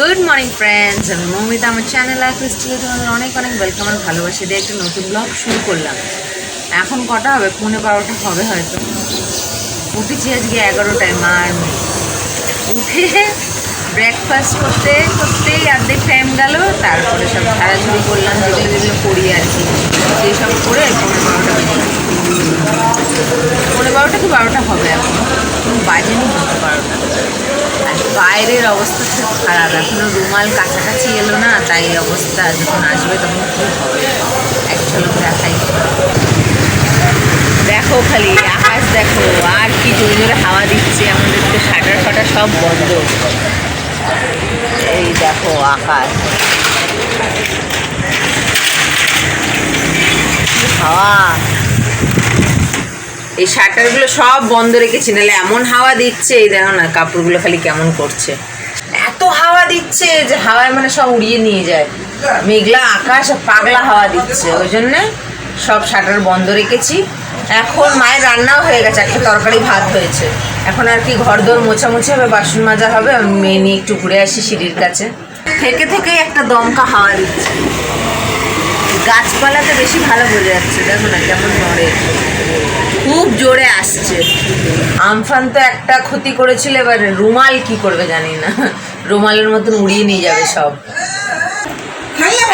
Good morning friends আমি মৌমিতা, আমার channel আর ক্রিস্টিকে তোমাদের অনেক অনেক ওয়েলকাম আর ভালোবাসা দিয়ে একটা নতুন ব্লগ শুরু করলাম। এখন কটা হবে? পৌনে বারোটা হবে হয়তো। উঠেছি আজকে এগারোটায়, মা আর মেয়ে। উঠে ব্রেকফাস্ট করতে করতেই অর্ধেক টাইম গেল, তারপরে সব ঝাড়াঝুড়ি করলাম, যেগুলো যেগুলো করি আর কি। সেই সব করে পৌনে বারোটা। পৌনে বারোটা কি বারোটা হবে এখন? বাজেনি হতে বারোটা আর বাইরের অবস্থা খুব খারাপ। এখনও রুমাল কাছাকাছি এলো না, তাই অবস্থা যখন আসবে তখন কী হবে? এক দেখাই দেখো খালি, আকাশ দেখো, আর কি জোরে জোরে হাওয়া দিচ্ছে। আমাদের তো শাটার ফাটার সব বন্ধ। এই দেখো আকাশ। হাওয়া? এই শাটারগুলো সব বন্ধ রেখেছি নাহলে এমন হাওয়া দিচ্ছে, এই দেখো না, কাপড়গুলো খালি কেমন করছে। এত হাওয়া দিচ্ছে যে হাওয়ায় মানে সব উড়িয়ে নিয়ে যায়। মেঘলা আকাশ পাগলা হাওয়া দিচ্ছে, ওই জন্যে সব শাটার বন্ধ রেখেছি। এখন মায়ের রান্নাও হয়ে গেছে, একটা তরকারি ভাত হয়েছে। এখন আর কি ঘর দোর মোছামুছি হবে, বাসন মাজা হবে, আমি মেয়ে নিয়ে একটু ঘুরে আসি সিঁড়ির কাছে। থেকে থেকেই একটা দমকা হাওয়া দিচ্ছে। গাছপালাতে বেশি ভালো বোঝা যাচ্ছে, দেখো না কেমন নড়ে। খুব জোরে আসছে। আমফান তো একটা ক্ষতি করেছিল, এবার রুমাল কি করবে জানি না। রুমালের মতন উড়িয়ে নিয়ে যাবে সব।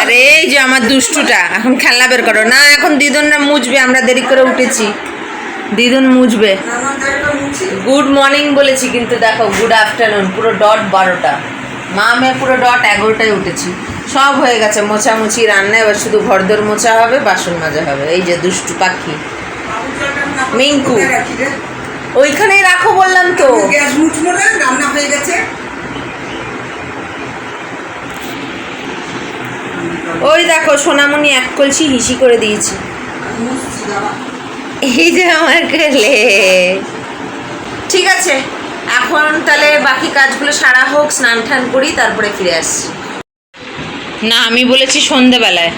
আরে, এই যে আমার দুষ্টুটা, এখন খেলনা বের করো। না, এখন দিদুনরা মুছবে, আমরা দেরি করে উঠেছি। দিদুন মুছবে। গুড মর্নিং বলেছি, কিন্তু দেখো গুড আফটারনুন পুরো ডট বারোটা। মা মেয়ে পুরো ডট এগারোটায় উঠেছি। সব হয়ে গেছে, মোছামুছি, রান্না, এবার শুধু ঘরদোর মোছা হবে, বাসন মাজা হবে। এই যে দুষ্টু পাখি। মিঙ্কু। ওইখানেই রাখো বললাম তো। গ্যাস মুছবো না রান্না হয়ে গেছে। ওই দেখো সোনামণি এক কলসি হিসি করে দিয়েছি। এই যে আমার গেলে। ঠিক আছে এখন তাহলে বাকি কাজগুলো সারা হোক স্নান টান করি তারপরে ফিরে আসছি। না আমি বলেছি সন্ধেবেলায়।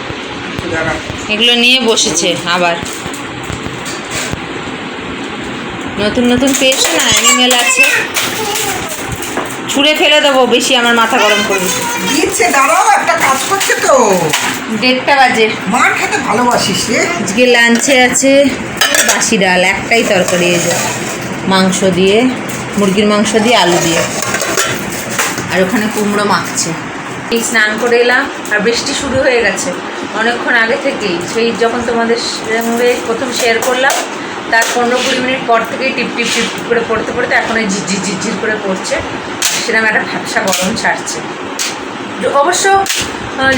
এগুলো নিয়ে বসেছে আবার। নতুন নতুন পেয়েছে না অ্যানিমেল আছে। ছুঁড়ে ফেলে দেবো বেশি আমার মাথা গরম করবে দিচ্ছে দাঁড়াও একটা কাজ করছে তো। দেড়টা বাজে। মার খেতে ভালোবাসিস রে। আজকে লাঞ্চে আছে বাসি ডাল একটাই তরকারি এই যে মাংস দিয়ে মুরগির মাংস দিয়ে আলু দিয়ে। আর ওখানে কুমড়ো মাখছে। এই স্নান করে এলাম আর বৃষ্টি শুরু হয়ে গেছে। অনেকক্ষণ আগে থেকেই সেই যখন তোমাদের সঙ্গে প্রথম শেয়ার করলাম তার পনেরো কুড়ি মিনিট পর থেকেই টিপ টিপ টিপ টিপ করে পড়তে পড়তে এখন এই ঝিরঝির ঝিরঝির করে পড়ছে। সেরকম একটা ভ্যাবসা গরম ছাড়ছে। অবশ্য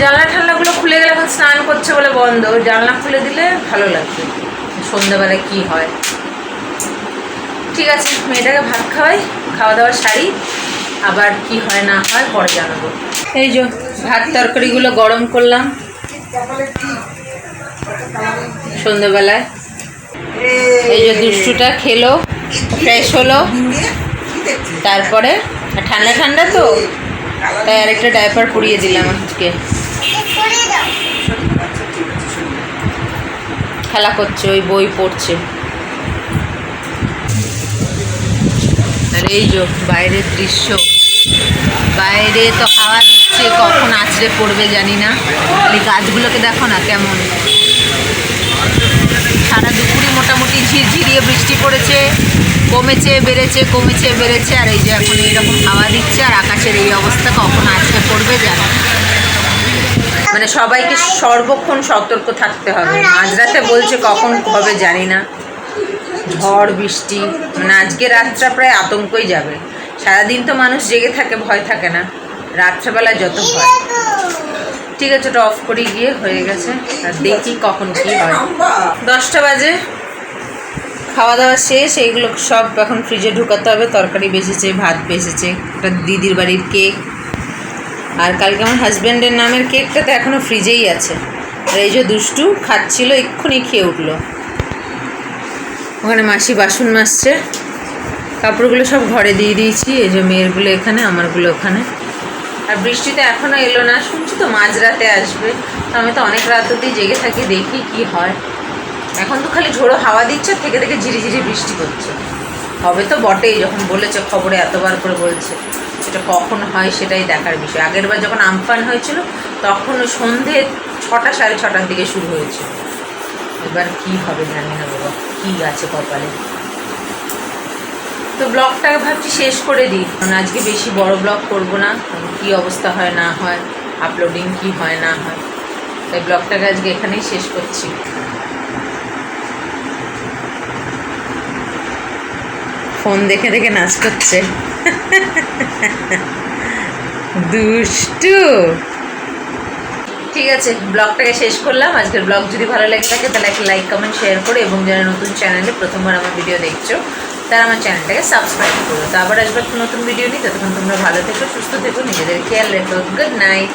জানলা ঠান্ডাগুলো খুলে গেলে এখন স্নান করছে বলে বন্ধ। জানলা খুলে দিলে ভালো লাগবে। সন্ধ্যাবেলায় কি হয়। ঠিক আছে, মেয়েটাকে ভাত খাওয়াই, খাওয়া দাওয়া সারি। আবার কি হয়, না হয়, পরে জানাব। এই যে, ভাত তরকারিগুলো গরম করলাম। সন্ধ্যাবেলায়। এই যে দুষ্টুটা খেলো ফ্রেশ হলো। তারপরে ঠান্ডা ঠান্ডা তো? তাই আরেকটা ডাইপার পরিয়ে দিলাম আজকে। খেলা করছে, ওই বই পড়ছে। আর এই যে বাইরের দৃশ্য। বাইরে তো হাওয়া দিচ্ছে, কখন আছড়ে পড়বে জানি না। এই গাছগুলোকে দেখো না কেমন। সারা দুপুরে মোটামুটি ঝিরঝিরিয়ে বৃষ্টি পড়েছে, কমেছে, বেড়েছে কমেছে, বেড়েছে, আর এই যে এখন এইরকম হাওয়া দিচ্ছে, আর আকাশের এই অবস্থা কখন আছড়ে পড়বে জানি। মানে সবাইকে সর্বক্ষণ সতর্ক থাকতে হবে। মাঝরাতে বলছে কখন হবে জানি না। ঝড়, বৃষ্টি মানে আজকে রাতটা প্রায় আতঙ্কই যাবে। সারাদিন তো মানুষ জেগে থাকে, ভয় থাকে না। রাত্রেবেলা যত ভয় ঠিক আছে ওটা অফ করে, গিয়ে হয়ে গেছে। আর দেখি কখন কি হয়। দশটা বাজে। খাওয়া দাওয়া শেষ, এইগুলো সব এখন ফ্রিজে ঢুকাতে হবে, তরকারি বেঁচেছে ভাত বেঁচেছে একটা দিদির বাড়ির কেক আর কালকে আমার হাজব্যান্ডের নামের কেকটা তো এখনও ফ্রিজেই আছে। আর এই যে দুষ্টু খাচ্ছিল, এক্ষুনি খেয়ে উঠল। ওখানে মাসি বাসন মাজছে। কাপড়গুলো সব ঘরে দিয়ে দিয়েছি, এই যে মেয়েরগুলো এখানে, আমারগুলো ওখানে। আর বৃষ্টিতে এখনও এলো না। শুনছি তো মাঝরাতে আসবে। আমি তো অনেক রাত অব্দি জেগে থাকি, দেখি কি হয়। এখন তো খালি ঝোড়ো হাওয়া দিচ্ছে, থেকে থেকে ঝিরিঝিরি বৃষ্টি করছে হবে তো বটেই, যখন বলেছে খবরে এতবার করে বলছে। সেটা কখন হয় সেটাই দেখার বিষয়। আগের বার যখন আমফান হয়েছিল, তখন সন্ধে ছটা সাড়ে ছটার দিকে শুরু হয়েছিল। এবার কি হবে জানি না বাবা, কী আছে কপালে। তো ব্লগটা ভাবছি শেষ করে দিই। কারণ আজকে বেশি বড় ব্লগ করব না। কি অবস্থা হয়, না হয় আপলোডিং কি হয়, না হয়। তাই ব্লগটাকে আজকে এখানেই শেষ করছি। ফোন দেখে দেখে নাচ করছে। দুষ্টু। ঠিক আছে, ব্লগটাকে শেষ করলাম। আজকের ব্লগ যদি ভালো লেগে থাকে, তাহলে একটা লাইক কমেন্ট শেয়ার করে এবং যারা নতুন চ্যানেলে প্রথমবার আমার ভিডিও দেখছ তারা আমার চ্যানেলটাকে সাবস্ক্রাইব করো। তো আবার আসবে নতুন ভিডিও নিই ততক্ষণ তোমরা ভালো থেকো, সুস্থ থেকো, নিজেদের খেয়াল রেখো। Good night